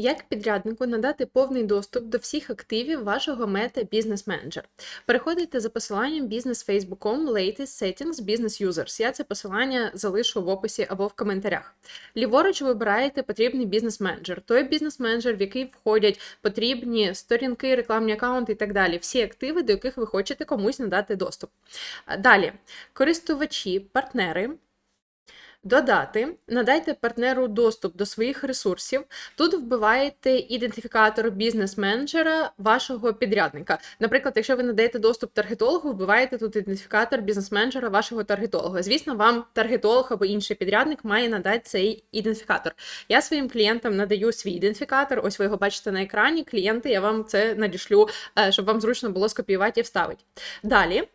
Як підряднику надати повний доступ до всіх активів вашого мета Business Manager? Переходите за посиланням business.facebook.com Latest Settings Business Users. Я це посилання залишу в описі або в коментарях. Ліворуч вибираєте потрібний бізнес-менеджер, той бізнес-менеджер, в який входять потрібні сторінки, рекламні аккаунти і так далі. Всі активи, до яких ви хочете комусь надати доступ. Далі, користувачі, партнери. Додати, надайте партнеру доступ до своїх ресурсів. Тут вбиваєте ідентифікатор бізнес-менеджера вашого підрядника. Наприклад, якщо ви надаєте доступ таргетологу, вбиваєте тут ідентифікатор бізнес-менеджера вашого таргетолога. Звісно, вам таргетолог або інший підрядник має надати цей ідентифікатор. Я своїм клієнтам надаю свій ідентифікатор. Ось ви його бачите на екрані. Клієнти, я вам це надішлю, е, щоб вам зручно було скопіювати і вставити. Далі.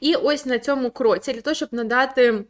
І ось на цьому кроці, для того, щоб надати.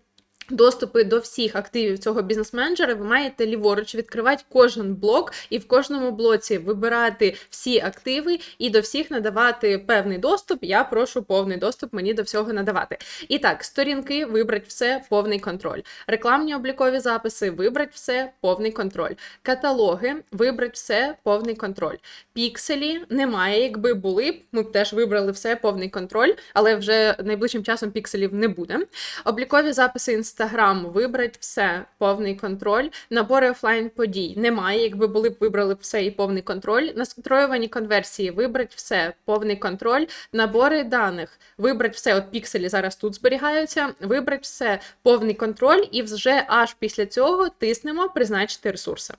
Доступи до всіх активів цього бізнес-менеджера, ви маєте ліворуч відкривати кожен блок і в кожному блоці вибирати всі активи і до всіх надавати певний доступ. Я прошу повний доступ мені до всього надавати. І так, сторінки вибрати все, повний контроль. Рекламні облікові записи, вибрати все, повний контроль. Каталоги, вибрати все, повний контроль. Пікселі немає, якби були б, ми б теж вибрали все, повний контроль, але вже найближчим часом пікселів не буде. Облікові записи Інстаграм, вибрати все, повний контроль. Набори офлайн подій немає. Якби були б вибрали все і повний контроль. Настроювані конверсії, вибрати все, повний контроль. Набори даних, вибрати все. От пікселі зараз тут зберігаються. Вибрати все, повний контроль, і вже аж після цього тиснемо призначити ресурси.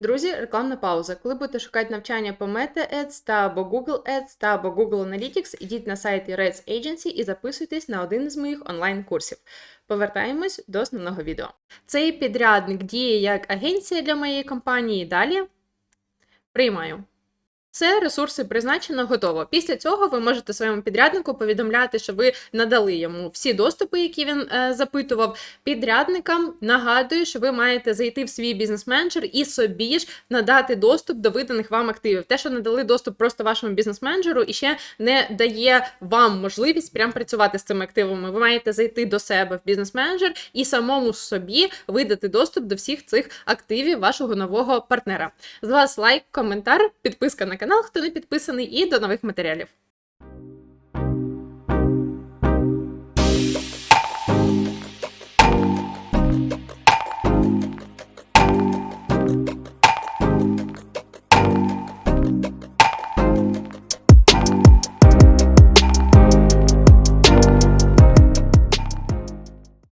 Друзі, рекламна пауза. Коли будете шукати навчання по Meta Ads та або Google Ads та або Google Analytics, ідіть на сайт Reds Agency і записуйтесь на один з моїх онлайн-курсів. Повертаємось до основного відео. Цей підрядник діє як агенція для моєї компанії. Далі приймаю. Це ресурси призначено, готово. Після цього ви можете своєму підряднику повідомляти, що ви надали йому всі доступи, які він е, запитував. Підрядникам нагадую, що ви маєте зайти в свій бізнес-менеджер і собі ж надати доступ до виданих вам активів. Те, що надали доступ просто вашому бізнес-менеджеру, і ще не дає вам можливість прям працювати з цими активами. Ви маєте зайти до себе в бізнес-менеджер і самому собі видати доступ до всіх цих активів вашого нового партнера. З вас лайк, коментар, підписка на канал, хто не підписаний, і до нових матеріалів.